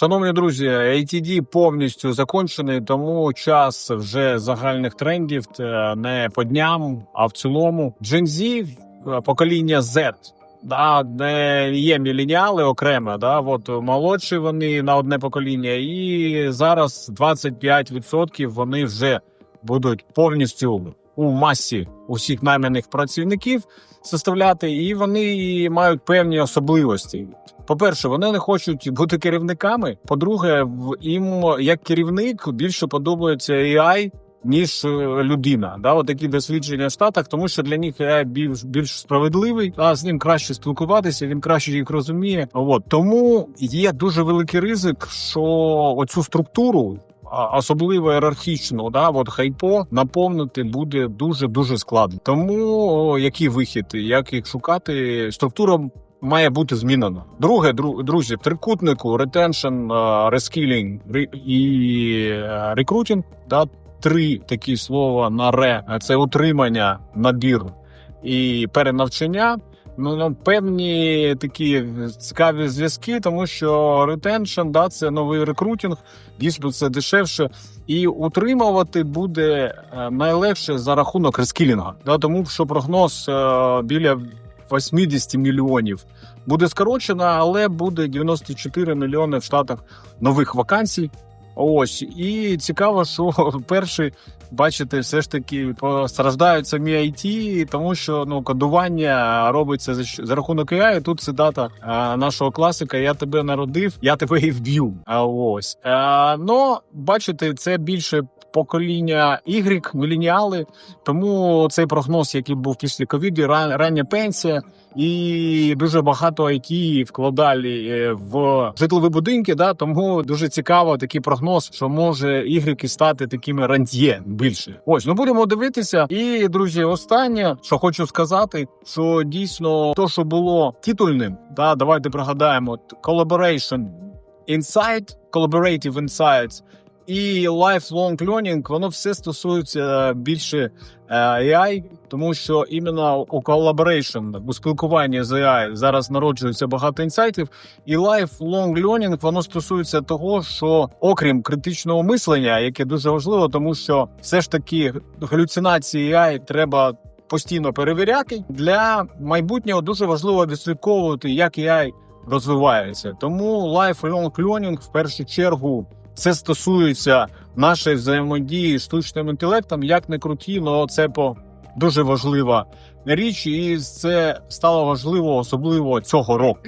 Шановні друзі, ATD повністю закончений, тому час вже загальних трендів е, не по дням, а в цілому. Gen Z, е, покоління Z, да, не є міленіали окремо, да, от молодші вони на одне покоління, і зараз 25% вони вже будуть повністю у масі усіх найманих працівників составляти, і вони мають певні особливості. По-перше, вони не хочуть бути керівниками. По-друге, їм як керівник більше подобається AI, ніж е, людина. Да, от такі дослідження в Штатах, тому що для них AI більш більш справедливий, а з ним краще спілкуватися, він краще їх розуміє. От тому є дуже великий ризик, що оцю структуру. Особливо ієрархічну, да, от хайпо наповнити буде дуже дуже складно. Тому який вихід, як їх шукати, структура має бути змінена. Друге, дру- друзі, трикутнику ретеншн, рескілінг і е, рекрутинг. Да, три такі слова на ре. Це утримання, набір і перенавчання. Ну, ну, певні такі цікаві зв'язки, тому що ретеншн, да, це новий рекрутинг, дійсно це дешевше, і утримувати буде е, найлегше за рахунок рескілінга. Да, тому що прогноз е, біля 80 мільйонів буде скорочено, але буде 94 мільйони в Штатах нових вакансій. Ось і цікаво, що перші, бачите, все ж таки постраждають самі IT, тому що ну кодування робиться за, за рахунок AI. Тут цитата нашого класика: Я тебе народив, я тебе і вб'ю. А ось а, но бачите, це більше покоління Y, міленіали. Тому цей прогноз, який був після ковіду, рання пенсія, і дуже багато IT вкладали е, в житлові будинки. Да, тому дуже цікаво такий прогноз, що може ігрики стати такими рантьє більше. Ось ну будемо дивитися. І друзі, останнє, що хочу сказати, що дійсно то, що було титульним, да, давайте пригадаємо collaboration insight, collaborative insights і lifelong learning, воно все стосується більше е, AI, тому що іменно у collaboration, у спілкуванні з AI зараз народжується багато інсайтів, і lifelong learning, воно стосується того, що окрім критичного мислення, яке дуже важливо, тому що все ж таки галюцинації AI треба. Постійно перевіряти для майбутнього дуже важливо відслідковувати, як AI розвивається. Тому lifelong learning в першу чергу це стосується нашої взаємодії з штучним інтелектом. Як не круті, але це по дуже важлива річ, і це стало важливо, особливо цього року.